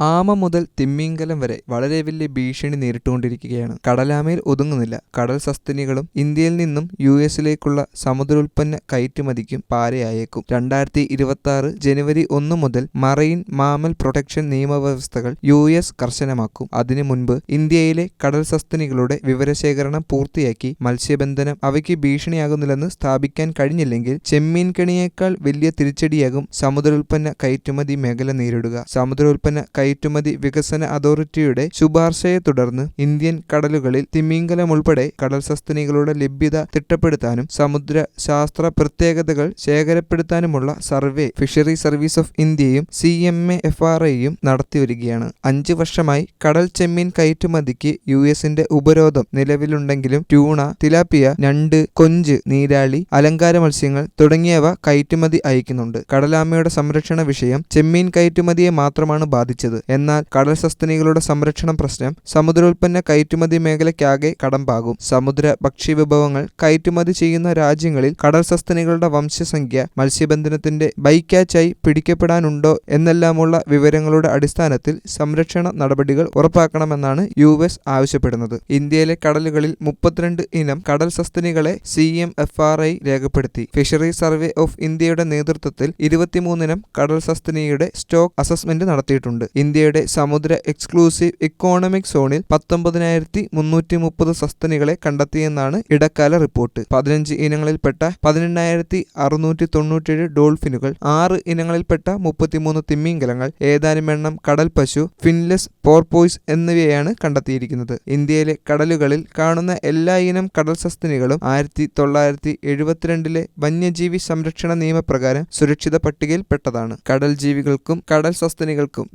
ആമ മുതൽ തിമ്മിങ്കലം വരെ വളരെ വലിയ ഭീഷണി നേരിട്ടുകൊണ്ടിരിക്കുകയാണ്. കടലാമയിൽ ഒതുങ്ങുന്നില്ല. കടൽ സസ്തനികളും ഇന്ത്യയിൽ നിന്നും യു എസിലേക്കുള്ള സമുദ്രോൽപ്പന്ന കയറ്റുമതിക്കും പാരയായേക്കും. രണ്ടായിരത്തി ഇരുപത്തി ആറ് ജനുവരി ഒന്ന് മുതൽ മറൈൻ മാമൽ പ്രൊട്ടക്ഷൻ നിയമവ്യവസ്ഥകൾ യു എസ് കർശനമാക്കും. അതിനു മുൻപ് ഇന്ത്യയിലെ കടൽ സസ്തനികളുടെ വിവരശേഖരണം പൂർത്തിയാക്കി മത്സ്യബന്ധനം അവയ്ക്ക് ഭീഷണിയാകുന്നില്ലെന്ന് സ്ഥാപിക്കാൻ കഴിഞ്ഞില്ലെങ്കിൽ ചെമ്മീൻ കെണിയേക്കാൾ വലിയ തിരിച്ചടിയാകും സമുദ്രോൽപ്പന്ന കയറ്റുമതി മേഖല നേരിടുക. സമുദ്രോൽപ്പന്ന കയറ്റുമതി വികസന അതോറിറ്റിയുടെ ശുപാർശയെ തുടർന്ന് ഇന്ത്യൻ കടലുകളിൽ തിമിംഗലം ഉൾപ്പെടെ കടൽ സസ്തനികളുടെ ലഭ്യത തിട്ടപ്പെടുത്താനും സമുദ്ര ശാസ്ത്ര പ്രത്യേകതകൾ ശേഖരപ്പെടുത്താനുമുള്ള സർവേ ഫിഷറി സർവീസ് ഓഫ് ഇന്ത്യയും C M A F R ഐയും നടത്തിവരികയാണ്. അഞ്ചു വർഷമായി കടൽ ചെമ്മീൻ കയറ്റുമതിക്ക് യു എസിന്റെ ഉപരോധം നിലവിലുണ്ടെങ്കിലും ട്യൂണ തിലാപ്പിയ ഞണ്ട് കൊഞ്ച് നീരാളി അലങ്കാര മത്സ്യങ്ങൾ തുടങ്ങിയവ കയറ്റുമതി അയക്കുന്നുണ്ട്. കടലാമയുടെ സംരക്ഷണ വിഷയം ചെമ്മീൻ കയറ്റുമതിയെ മാത്രമാണ് ബാധിച്ചത്. എന്നാൽ കടൽ സസ്തനികളുടെ സംരക്ഷണ പ്രശ്നം സമുദ്രോൽപ്പന്ന കയറ്റുമതി മേഖലയ്ക്കാകെ കടമ്പാകും. സമുദ്ര ഭക്ഷ്യ വിഭവങ്ങൾ കയറ്റുമതി ചെയ്യുന്ന രാജ്യങ്ങളിൽ കടൽ സസ്തനികളുടെ വംശസംഖ്യ മത്സ്യബന്ധനത്തിന്റെ ബൈക്കാച്ചായി പിടിക്കപ്പെടാനുണ്ടോ എന്നെല്ലാമുള്ള വിവരങ്ങളുടെ അടിസ്ഥാനത്തിൽ സംരക്ഷണ നടപടികൾ ഉറപ്പാക്കണമെന്നാണ് യു എസ് ആവശ്യപ്പെടുന്നത്. ഇന്ത്യയിലെ കടലുകളിൽ മുപ്പത്തിരണ്ട് ഇനം കടൽ സസ്തനികളെ C M F R I രേഖപ്പെടുത്തി. ഫിഷറി സർവേ ഓഫ് ഇന്ത്യയുടെ നേതൃത്വത്തിൽ ഇരുപത്തിമൂന്നിനം കടൽ സസ്തനിയുടെ സ്റ്റോക്ക് അസസ്മെന്റ് നടത്തിയിട്ടുണ്ട്. ഇന്ത്യയുടെ സമുദ്ര എക്സ്ക്ലൂസീവ് ഇക്കോണമിക് സോണിൽ പത്തൊമ്പതിനായിരത്തി മുന്നൂറ്റി മുപ്പത് സസ്തനികളെ കണ്ടെത്തിയെന്നാണ് ഇടക്കാല റിപ്പോർട്ട്. പതിനഞ്ച് ഇനങ്ങളിൽപ്പെട്ട പതിനെണ്ണായിരത്തി അറുന്നൂറ്റി തൊണ്ണൂറ്റേഴ് ഡോൾഫിനുകൾ ആറ് ഇനങ്ങളിൽപ്പെട്ട മുപ്പത്തിമൂന്ന് തിമ്മിങ്കലങ്ങൾ ഏതാനും എണ്ണം കടൽ പശു ഫിൻലെസ് പോർപോയ്സ് എന്നിവയാണ് കണ്ടെത്തിയിരിക്കുന്നത്. ഇന്ത്യയിലെ കടലുകളിൽ കാണുന്ന എല്ലാ ഇനം കടൽ സസ്തനികളും ആയിരത്തി തൊള്ളായിരത്തി എഴുപത്തിരണ്ടിലെ വന്യജീവി സംരക്ഷണ നിയമപ്രകാരം സുരക്ഷിത പട്ടികയിൽപ്പെട്ടതാണ് കടൽ ജീവികൾക്കും കടൽ സസ്തനികൾക്കും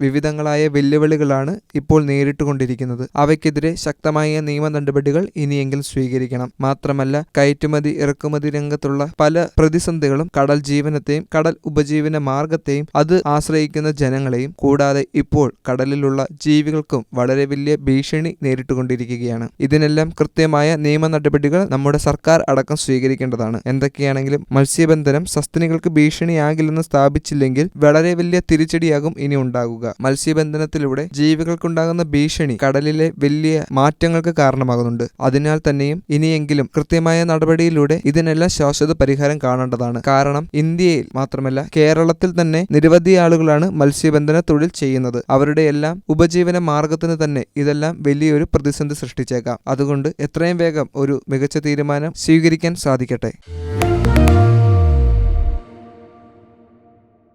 വിവിധങ്ങളായ വെല്ലുവിളികളാണ് ഇപ്പോൾ നേരിട്ടുകൊണ്ടിരിക്കുന്നത്. അവയ്ക്കെതിരെ ശക്തമായ നിയമ നടപടികൾ ഇനിയെങ്കിലും സ്വീകരിക്കണം. മാത്രമല്ല കയറ്റുമതി ഇറക്കുമതി രംഗത്തുള്ള പല പ്രതിസന്ധികളും കടൽ ജീവനത്തെയും കടൽ ഉപജീവന മാർഗത്തെയും അത് ആശ്രയിക്കുന്ന ജനങ്ങളെയും കൂടാതെ ഇപ്പോൾ കടലിലുള്ള ജീവികൾക്കും വളരെ വലിയ ഭീഷണി നേരിട്ടുകൊണ്ടിരിക്കുകയാണ്. ഇതിനെല്ലാം കൃത്യമായ നിയമ നടപടികൾ നമ്മുടെ സർക്കാർ അടക്കം സ്വീകരിക്കേണ്ടതാണ്. എന്തൊക്കെയാണെങ്കിലും മത്സ്യബന്ധനം സസ്തനികൾക്ക് ഭീഷണിയാകില്ലെന്ന് സ്ഥാപിച്ചില്ലെങ്കിൽ വളരെ വലിയ തിരിച്ചടിയാകും ഇനി ഉണ്ടാകുക. മത്സ്യബന്ധനത്തിലൂടെ ജീവികൾക്കുണ്ടാകുന്ന ഭീഷണി കടലിലെ വലിയ മാറ്റങ്ങൾക്ക് കാരണമാകുന്നുണ്ട്. അതിനാൽ തന്നെയും ഇനിയെങ്കിലും കൃത്യമായ നടപടിയിലൂടെ ഇതിനെല്ലാം ശാശ്വത പരിഹാരം കാണേണ്ടതാണ്. കാരണം ഇന്ത്യയിൽ മാത്രമല്ല കേരളത്തിൽ തന്നെ നിരവധി ആളുകളാണ് മത്സ്യബന്ധന തൊഴിൽ ചെയ്യുന്നത്. അവരുടെ എല്ലാം ഉപജീവന മാർഗത്തിന് തന്നെ ഇതെല്ലാം വലിയൊരു പ്രതിസന്ധി സൃഷ്ടിച്ചേക്കാം. അതുകൊണ്ട് എത്രയും വേഗം ഒരു മികച്ച തീരുമാനം സ്വീകരിക്കാൻ സാധിക്കട്ടെ.